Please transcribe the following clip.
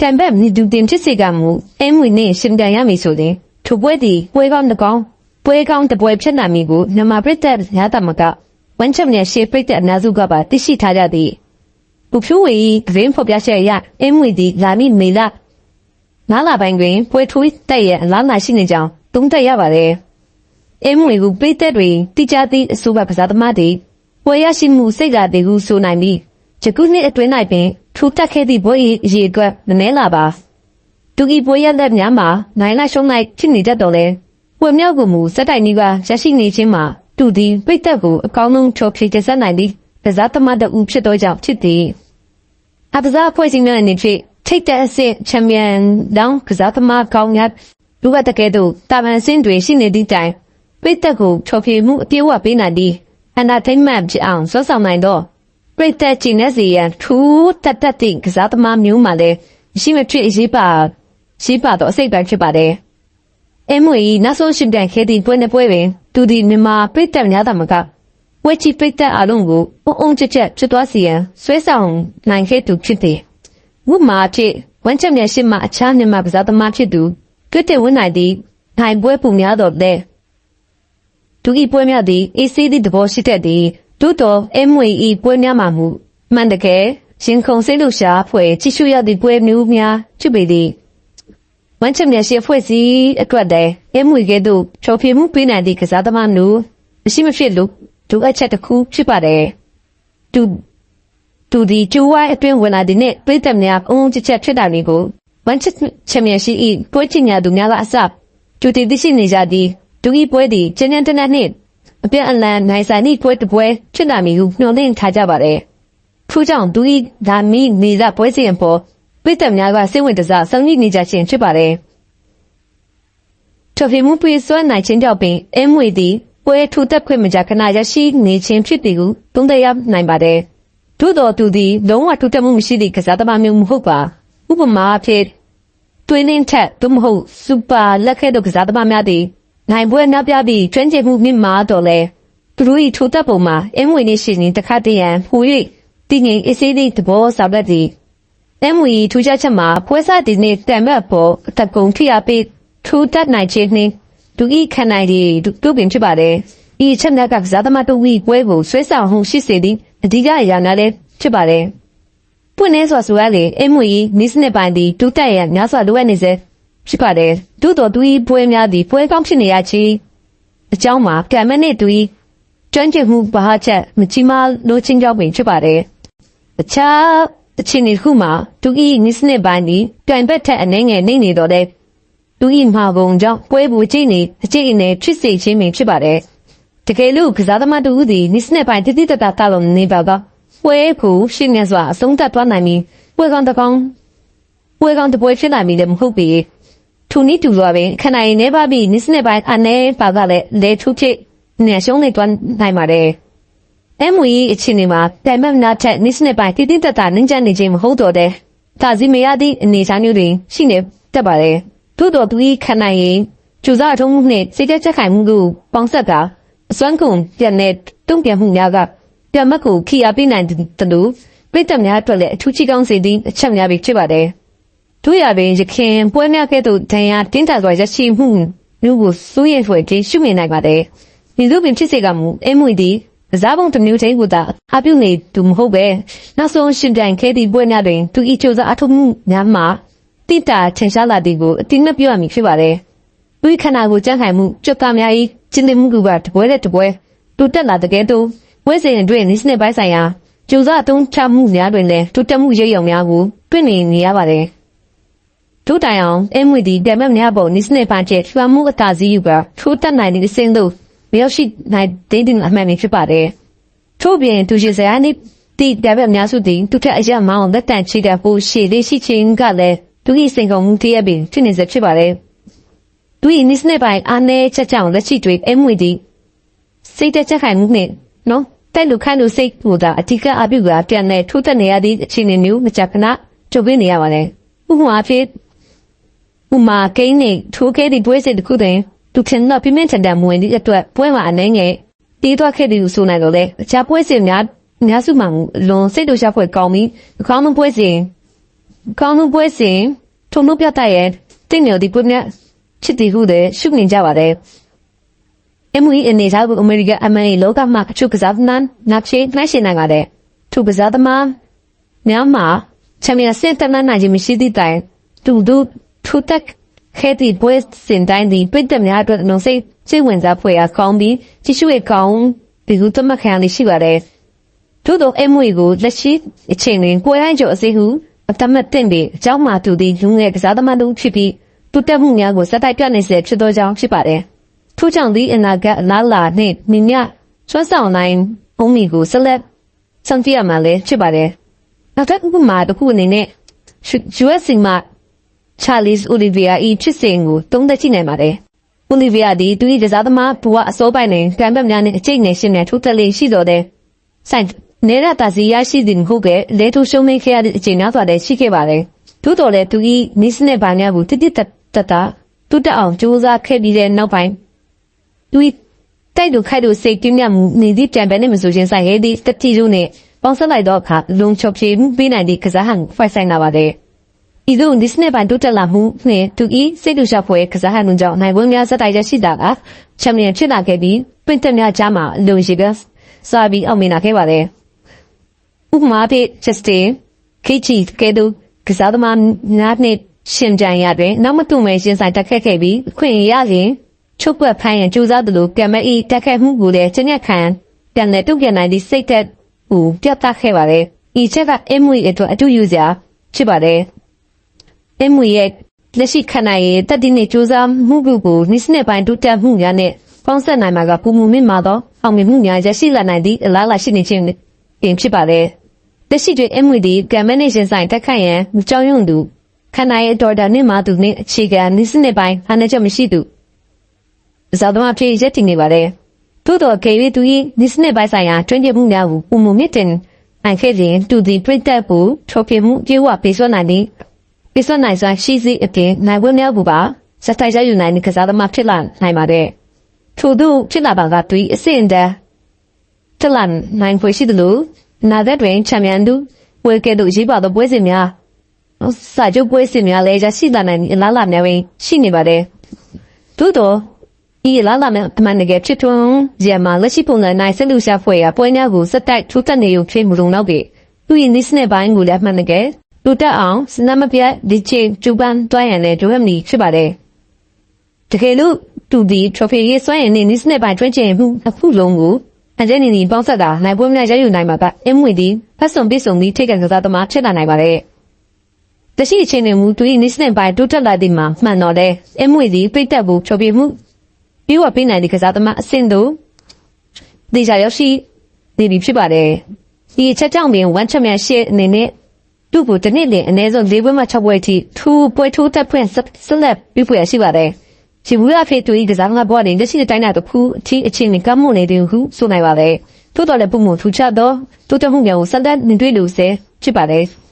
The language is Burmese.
တံပတ်မြတူတင်ဖြစ်စေကမူအမွေနဲ့ရှင်တန်ရမည်ဆိုရင်ထိုပွဲသည်ပွဲကောင်းတစ်ကောင်းပွဲကောင်းတစ်ပွဲဖြစ်နိုင်မည်ကိုမြန်မာပြည်သက်ရတာမကဝမ်းချက်နဲ့ရှေးပြည်သက်အနာစုကပါသိရှိထားကြသည်ပူဖြူဝေဤသတင်းဖော်ပြချက်အရအမွေသည်လာမည့်မေလနားလာပိုင်းတွင်ပွဲထွေးတက်ရဲ့အလားနာရှိနေကြောင်းသုံးသပ်ရပါတယ်အမွေကိုပြည်သက်တွေတိကျသည့်အဆိုပါကစားသမားတွေပွဲရရှိမှုစိတ်ဓာတ်တွေကိုဆိုနိုင်ပြီးယခုနှစ်အတွင်း၌ပင် ထူတက်ခဲ့သည့်ပွဲ၏အရေးအတွက်နည်းနည်းလာပါတူကီပွဲရလက်များမှာနိုင်လိုက်ရှုံးလိုက်ဖြစ်နေတတ်တော်လဲပွဲမြောက်ကိုမူစက်တိုင်နီးပါရရှိနေခြင်းမှာတူသည်ပြိတက်ကိုအကောင်းဆုံးချိုးဖြည့်ကျဆက်နိုင်သည့်ကစားသမားတဦးဖြစ်သောကြောင့်ဖြစ်သည်အပဇာဖွဲ့စည်းများအနေဖြင့်ထိတ်တဲ့အဆင့်ချန်ပီယံလောင်းကစားသမားကောင်းများလူဝတ်တကယ်တော့တာမန်အဆင့်တွေရှိနေသည့်တိုင်ပြိတက်ကိုချိုးဖြည့်မှုအပြည့်အဝပေးနိုင်သည့်အန်တာထိတ်မှန်ဖြစ်အောင်စောဆောင်နိုင်တော့ ပရိသတ်ကြည်နေစီရန်ထူးတက်တက်တဲ့ကစားသမားမျိုးမှလည်းရှိမဖြစ်ရေးပါရှိပါတော့အစိတ်ပိုင်းဖြစ်ပါတယ်။အမွေနောက်ဆုံးရှင်ပြန်ခဲ့တဲ့ပွဲနဲ့ပွဲပင်သူဒီမြန်မာပရိသတ်များသာမကဝက်ချီပရိသတ်အလုံးကိုအုံအုံချက်ချက်ဖြစ်သွားစီရန်ဆွဲဆောင်နိုင်ခဲ့သူဖြစ်တယ်။ဝတ်မာဖြစ်ဝမ်းချက်မြတ်ရှိမှအခြားမြန်မာကစားသမားဖြစ်သူကစ်တဲ့ဝင်းနိုင်သည့်နိုင်ပွဲပူများတော့တဲ့ဒုဤပွဲများသည်အေးဆေးသည့်သဘောရှိတတ်သည် သို့တော်အမွေဤပွဲများမှာမူမှန်တကယ်ရင်ခုန်စိတ်လှရှားဖွဲ့ကြည့်ရှုရသည့်ပွဲမျိုးများဖြစ်ပေသည်ဝမ်းချက်မြတ်ရှိဖွဲ့စည်းအတွက်တည်းအမွေကဲ့သို့ချော်ဖြေမှုပေးနိုင်သည့်ကစားသမားမျိုးမရှိမဖြစ်လို့ဒုအပ်ချက်တစ်ခုဖြစ်ပါတယ်သူသူဒီကျိုးဝိုင်းအတွင်းဝင်လာတဲ့နေ့ပြည်သက်များအုံချက်ချက်ဖြစ်တာလေးကိုဝမ်းချက်ချင်မြရှိဤပွဲချင်ညာသူများကအစကျူတည်သိရှိနေကြသည်ဒုဤပွဲသည်ကျင်းကျင်းတနက်နှင့် အပြည့်အလန်နိုင်ဆိုင်သည့်ပွဲတစ်ပွဲဖြစ်လာမည်ဟုညွှန်သင့်ထားကြပါတယ်။ထို့ကြောင့်ဒူဤဒါမီနေကြပွဲစဉ်အပေါ်ပြည်သက်များကစိတ်ဝင်တစားစောင့်ကြည့်နေကြခြင်းဖြစ်ပါတယ်။ထိုဖေမှုပြေစွမ်းနိုင်ခြင်းကြောင့်ပင်အမွေသည်ပွဲထူသက်ခွင့်မကြခဏရရှိနေခြင်းဖြစ်သည်ဟုသုံးသပ်ရနိုင်ပါတယ်။သို့တော်သူသည်လုံးဝထူသက်မှုမရှိသည့်ကစားသမားမျိုးမဟုတ်ပါ။ဥပမာအဖြစ်တွင်းနှင်းထက်သို့မဟုတ်စူပါလက်ခဲတို့ကစားသမားများသည် နိုင်ပွဲနောက်ပြပြီးကျွမ်းကျင်မှုမြင့်မားတော့လဲသူတို့၏ထိုတပ်ပုံမှာအင်းဝင်နေရှိနေတခါတည်းရန်ဟူ၍တည်ငြိမ်အစေးသည့်သဘောဆောင်တတ်သည်အင်းဝင်ထူးခြားချက်မှာပွဲစားဒီနေ့တံမတ်ပေါ်အသက်ကုန်ထိအပေးထူတတ်နိုင်ခြင်းနှင့်သူ၏ခန္ဓာရည်တူပင်ဖြစ်ပါတယ်ဤအချက်များကကစားသမားတို့၏ပွဲကိုဆွဲဆောင်မှုရှိစေသည့်အဓိကအရာများလည်းဖြစ်ပါတယ်ပွင့်နေစွာဆိုရလေအမွေနီးစနစ်ပိုင်းသည်တူတက်ရန်များစွာလိုအပ်နေစေ ဖြစ်ပါတယ်သို့တော်သူ၏ပွဲများသည်ပွဲကောင်းဖြစ်နေရချေအကြောင်းမှာကံမနဲ့သူ၏ကျွမ်းကျင်မှုဘာဟာချက်မချီမလိုချင်းကြောင့်ပင်ဖြစ်ပါတယ်အခြားအချင်းဒီခုမှာသူ၏နီးစနစ်ပိုင်းသည်ပြိုင်ဘက်ထက်အနေငယ်နေနေတော့တဲ့သူ၏မှာပုံကြောင့်ပွဲဘူးကြည့်နေအကြည့်အနေဖြစ်စေခြင်းပင်ဖြစ်ပါတယ်တကယ်လို့ကစားသမားတို့သည်နီးစနစ်ပိုင်းတတိတတတာလုံးနေပါတော့ပွဲကိုရှင်းနေစွာအဆုံးသတ်သွားနိုင်ပြီးပွဲကောင်းတစ်ကောင်းပွဲကောင်းတစ်ပွဲဖြစ်နိုင်ပြီလည်းမဟုတ်ပေ ထူနီတူလွားပင်ခဏရင်နေပါပြီနိစနေပိုင်းအနေပါကလည်းလေထူဖြစ်နေရှုံးနေတွန်းနိုင်ပါတယ်အမွေအချင်းနေမှာတိုင်မက်နာထက်နိစနေပိုင်းတည်တည်တတ်တာနင်းချနေခြင်းမဟုတ်တော့တဲ့ဒါစီမရသည့်အနေချားမျိုးတွင်ရှိနေတတ်ပါတယ်သို့တော်သူ၏ခဏရင်ကျူစားထုံးမှုနှင့်စိတ်ချက်ခိုင်မှုကိုပေါင်းဆက်ကအစွမ်းကုန်ပြန်တဲ့တုံ့ပြန်မှုများကပြန်မက်ကိုခိအားပေးနိုင်တယ်လို့ပြည်သက်များအတွက်လည်းအထူးချီကောင်းစေသည့်အချက်များပဲဖြစ်ပါတယ် တို့ရပင်ရခင်ပွဲများကဲ့သို့ဒဏ်ရာတင်းတာစွာရရှိမှုမျိုးကိုစိုးရိမ်ဖွယ်ခြင်းရှုမြင်နိုင်ပါတယ်ဒီလိုပင်ဖြစ်စေကမူအမွေသည်ကစားပုံတစ်မျိုးချင်းကိုသာအပြုနေသူမဟုတ်ပဲနောက်ဆုံးရှင်ပြန်ခဲသည့်ပွဲများတွင်သူဤချိုးစားအထုမှုများမှာတိတာထင်ရှားလာသည်ကိုအတိမပြောရမည်ဖြစ်ပါတယ်သူခန္ဓာကိုကြန့်ခိုင်မှုကြွတ်သားများ၏ကျင့်သိမှုကပါတပွဲတဲ့တပွဲတူတက်လာတကယ်တော့ဝဲစဉ်အတွင်းနိစနစ်ပိုင်းဆိုင်ရာကျူစားအသုံးချမှုများတွင်လည်းတူတက်မှုရိပ်ရောင်များကိုတွေ့နေနေရပါတယ် ဒုတိုင်အောင်အမွေဒီတမက်များပေါ်နိစနစ်ပိုင်းကျရွှမ်းမှုအတားစီးယူကထိုးတက်နိုင်သည့်အစင်းတို့မရောက်ရှိနိုင်တဲ့အမှန်ဖြစ်ပါတယ်ထို့ပြင်သူရှိစရာနိတိတမက်များစုသည်သူထက်အရမောင်းလက်တန်ချိတဲ့ပိုရှည်လေးရှိခြင်းကလည်းသူ၏စိန်ကုန်မှုတည်းအပြင်ဖြစ်နေစေဖြစ်ပါတယ်သူ၏နိစနစ်ပိုင်းအားနည်းချက်ကြောင့်လက်ရှိတွေအမွေဒီစိတ်တက်ချက်ခိုင်မှုနဲ့နော်တဲ့လူခန့်လူစိတ်ကိုသာအတိကအပြုကပြန်နေထိုးတက်နေရသည့်အခြေအနေမျိုးမကြခဏကြုံတွေ့နေရပါတယ်ဥပမာဖြစ် ဥမာကိန်းနေထိုးခဲ့သည့်ပွဲစစ်တစ်ခုတွင်သူခင်တော့ပြင်းပြင်းထန်ထန်မဝင်သည့်အတွက်ပွဲမှာအနေငယ်တီးသွားခဲ့သည်ဟုဆိုနိုင်တော့လေအခြားပွဲစစ်များအများစုမှာလွန်စိတ်တို့ရှာဖွယ်ကောင်းပြီးအကောင်းဆုံးပွဲစဉ်ကောင်းမှုပွဲစဉ်ထုံလို့ပြတ်ရဲ့တင်နေဒီပွဲနဲ့ချစ်တီဟုတဲ့ရှုမြင်ကြပါတယ်။ MWE အနေစားဘူးအမေရိကန်အမေလောကမှာအချုပ်ကစားနန်းနပ်ချေနှိုင်းရှင်နိုင်ပါတယ်။သူကစားသမားမြန်မာချမရစင်တနနိုင်ခြင်းမရှိသည့်တိုင်တူတူ ခုတက်ခဲတီဘွဲစင်တိုင်းဒီပိတ်တများအတွက်နှုံစိတ်စိတ်ဝင်စားဖွယ်အားကောင်းပြီးကြည့်ရှုရကောင်းဒီကုသမခံလေးရှိပါတယ်။သို့တော့အမွေကိုလက်ရှိအချိန်တွင်ကိုယ်တိုင်းကျော်အစည်းဟုအတမတ်တင်ပြီးအကြောင်းမှသူသည်လူငယ်ကစားသမားတို့ဖြစ်ပြီးတူတက်မှုများကိုစက်တိုက်ပြနေစေဖြစ်သောကြောင့်ဖြစ်ပါတယ်။ထို့ကြောင့်ဒီအနာဂတ်အလားလာနှင့်မိမြဆွမ်းဆောင်နိုင်အုံးမီကိုဆက်လက်ဆောင်ပြရမှာလည်းဖြစ်ပါတယ်။နောက်ထပ်ဥပမာတစ်ခုအနေနဲ့ US မှာ Charles Olivier ၏ဖြစ်စဉ်ကိုသုံးသပ်ကြည့်နိုင်ပါတယ်။ Olivier သည်သူ၏ကစားသမားဘဝအစိုးပိုင်းတွင်ကံပတ်များနှင့်အကျိတ်နယ်ရှင်များထိုးတက်လေးရှိတော်တဲ့ဆိုင်နေရတာစီရရှိသည်မဟုတ်ကဲလဲထိုးရှုံးမိခဲ့ရတဲ့အချိန်များစွာတည်းရှိခဲ့ပါတယ်။သို့တော်လည်းသူ၏နိစနစ်ပိုင်းများကိုတိတိတတ်တတ်တာတူတက်အောင်ကြိုးစားခဲ့ပြီးတဲ့နောက်ပိုင်းသူ၏တိုက်သူခိုက်သူစိတ်ပြင်းပြမှုနေသည့်တံပန်နှင့်မဆိုခြင်းဆိုင်ရဲ့ဒီတတိတို့နှင့်ပေါင်းစပ်လိုက်တော့အခါလုံချော်ပြေပေးနိုင်သည့်ကစားဟန်ဖိုက်ဆိုင်လာပါတယ်။ ဤသို့ဒီစနစ်ပိုင်းတိုးတက်လာမှုနှင့်သူ၏စိတ်တူရှာဖွယ်ကစားဟန်တို့ကြောင့်နိုင်ပွဲများစတိုက်ရရှိတာကချန်ပီယံဖြစ်လာခဲ့ပြီးပင်တက်များကြားမှာလုံရှိကစာပြီးအောင်မြင်လာခဲ့ပါတယ်။ဥပမာဖြင့် Justin ခေချီကဲသူကစားသမားများနှင့်ရှင်ကြံရတွင်နောက်မတူမဲ့ရှင်ဆိုင်တက်ခက်ခဲ့ပြီးအခွင့်ရရင်ချုပ်ပွက်ဖိုင်းရန်ကြိုးစားသလိုကံမဤတက်ခက်မှုကိုလည်းကျညက်ခံပြန်လည်တုံ့ပြန်နိုင်သည့်စိတ်သက်ဟူပြတ်သားခဲ့ပါတယ်။ဤချက်က MWE အတွက်အထူးယူစရာဖြစ်ပါတယ်။ MWE ရဲ့လက်ရှိခန္ဓာရဲ့တက်တဲ့နေကြိုးစားမှုကိုနိစနစ်ပိုင်းတိုးတက်မှုများနဲ့ပေါင်းစပ်နိုင်မှာကပုံမှုမြင့်မှာတော့အောင်မြင်မှုများရရှိလာနိုင်သည့်အလားအလာရှိနေခြင်းပင်ဖြစ်ပါတယ်။လက်ရှိတွင် MWE ကံမနေရှင်ဆိုင်တက်ခတ်ရန်ကြောင်းရွံ့သူခန္ဓာရဲ့တော်တာနှင့်မာသူနှင့်အခြေခံနိစနစ်ပိုင်းဟာနေချက်မရှိသူဇာသမားဖြစ်ရက်တည်နေပါတယ်။သို့တော်ကေရီသူ၏နိစနစ်ပိုင်းဆိုင်ရာတွင်ပြမှုများကိုပုံမှုမြင့်တင်နိုင်ခဲ့ခြင်းသူသည်ပြိတက်ဖို့ထိုပြမှုပြေဝပေးစွမ်းနိုင်သည့် ပေးစွမ်းနိုင်စွာရှိစေအပြင်နိုင်ဝဲများဘူးပါစက်တိုက်ရယူနိုင်တဲ့ကစားသမားဖြစ်လာနိုင်ပါတယ်။ထို့သူဖြစ်လာပါကသူ၏အစဉ်တည်းတလန်နိုင်ဖွေရှိသလိုနာသက်တွင်ချန်ပီယံသူဝယ်ကဲ့သို့ရေးပါသောပွဲစဉ်များစာချုပ်ပွဲစဉ်များလည်းရရှိလာနိုင်အလားအလာများပင်ရှိနေပါတယ်။သို့တော့ဤအလားအလာများအမှန်တကယ်ဖြစ်ထွန်းရမှာလက်ရှိပုံစံနိုင်ဆက်လူရှာဖွေရပွဲများကိုစက်တိုက်ထူးတက်နေုံဖြစ်မှုလုံးတော့ပြီ။သူ၏နိစနစ်ပိုင်းကိုလည်းအမှန်တကယ် တူတက်အောင်စနမပြတ်ဒီချင်းကျူပန်တွိုင်းရန်လည်းဒုဟမနီဖြစ်ပါတယ်။တကယ်လို့သူဒီ trophy ရေးစွမ်းရည်နဲ့နိစနစ်ပိုင်းတွင်းကျင်မှုအခုလုံးကိုအကျဉ်းနေနေပေါင်းဆက်တာနိုင်ပွဲများရယူနိုင်မှာကအင်းမွေသည်ဖတ်ဆုံပြဆုံပြီးထိတ်ကန်ကစားသမားဖြစ်လာနိုင်ပါတယ်။တရှိအချင်းတွေမူသူ၏နိစနစ်ပိုင်းတိုးတက်လာသည်မှာမှန်တော့တယ်။အင်းမွေသည်ပြိတက်ဖို့ချော်ပြမှုပြီးဝပေးနိုင်တဲ့ကစားသမားအဆင့်တို့ဒေဂျာရောက်ရှိနေပြီဖြစ်ပါတယ်။ဒီချက်ကြောင့်ပင်ဝမ်ချက်မြန်ရှေ့အနေနဲ့ သူ့ကိုတစ်နှစ်လင်အနည်းဆုံး၄ပွဲမှ၆ပွဲအထိထူပွဲထိုးတက်ဖွင့်ဆက်လက်ပြီးဖွယ်ရှိပါတယ်။ဒီဘူးရဖေးသူ၏ကစားသမားဘဝတွင်လက်ရှိတိုင်းနာတခုအထိအချင်းကမ်းမှုနေတယ်ဟုဆိုနိုင်ပါတယ်။သို့တော်လည်းပုံမှုထူချတော့တိုးတက်မှုများကိုဆက်လက်နေတွေ့လို့ဆဲဖြစ်ပါတယ်။